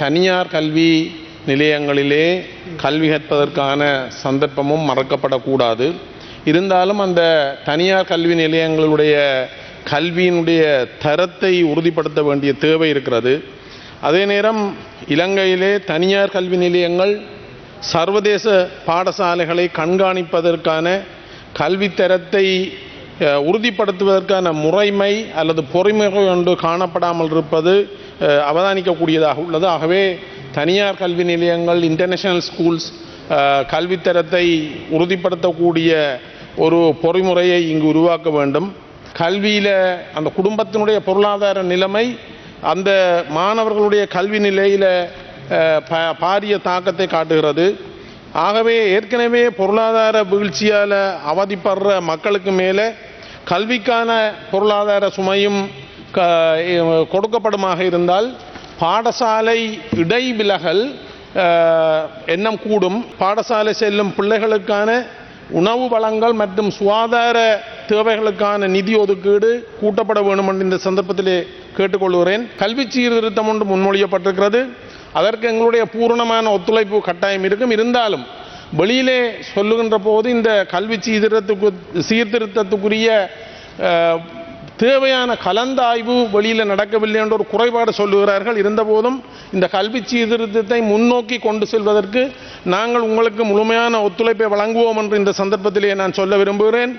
தனியார் கல்வி நிலையங்களிலே கல்வி கற்பதற்கான சந்தர்ப்பமும் மறக்கப்படக்கூடாது. இருந்தாலும் அந்த தனியார் கல்வி நிலையங்களுடைய கல்வியினுடைய தரத்தை உறுதிப்படுத்த வேண்டிய தேவை இருக்கிறது. அதே நேரம் இலங்கையிலே தனியார் கல்வி நிலையங்கள் சர்வதேச பாடசாலைகளை கண்காணிப்பதற்கான கல்வித்தரத்தை தரத்தை உறுதிப்படுத்துவதற்கான முறைமை அல்லது பொறுமை ஒன்று காணப்படாமல் இருப்பது அவதானிக்கக்கூடியதாக உள்ளது ஆகவே தனியார் கல்வி நிலையங்கள் இன்டர்நேஷனல் ஸ்கூல்ஸ் கல்வித்தரத்தை உறுதிப்படுத்தக்கூடிய ஒரு பொறிமுறையை இங்கு உருவாக்க வேண்டும். கல்வியில் அந்த குடும்பத்தினுடைய பொருளாதார நிலைமை அந்த மாணவர்களுடைய கல்வி நிலையில் பாரிய தாக்கத்தை காட்டுகிறது. ஆகவே ஏற்கனவே பொருளாதார வீழ்ச்சியால் அவதிப்படுற மக்களுக்கு மேலே கல்விக்கான பொருளாதார சுமையும் கொடுக்கப்படுமாக இருந்தால் பாடசாலை இடைவிலகல் எண்ணம் கூடும். பாடசாலை செல்லும் பிள்ளைகளுக்கான உணவு வளங்கள் மற்றும் சுகாதார தேவைகளுக்கான நிதி ஒதுக்கீடு கூட்டப்பட வேண்டும் என்று இந்த சந்தர்ப்பத்திலே கேட்டுக்கொள்கிறேன். கல்வி சீர்திருத்தம் ஒன்று முன்மொழியப்பட்டிருக்கிறது. அதற்கு எங்களுடைய பூரணமான ஒத்துழைப்பு கட்டாயம் இருக்கும். இருந்தாலும் வெளியிலே சொல்லுகின்ற போது இந்த கல்வி சீர்திருத்தத்துக்கு சீர்திருத்தத்துக்குரிய தேவையான கலந்தாய்வு வெளியில் நடக்கவில்லை என்ற ஒரு குறைபாடு சொல்லுகிறார்கள். இருந்தபோதும் இந்த கல்வி சீர்திருத்தத்தை முன்னோக்கி கொண்டு செல்வதற்கு நாங்கள் உங்களுக்கு முழுமையான ஒத்துழைப்பை வழங்குவோம் என்று இந்த சந்தர்ப்பத்திலே நான் சொல்ல விரும்புகிறேன்.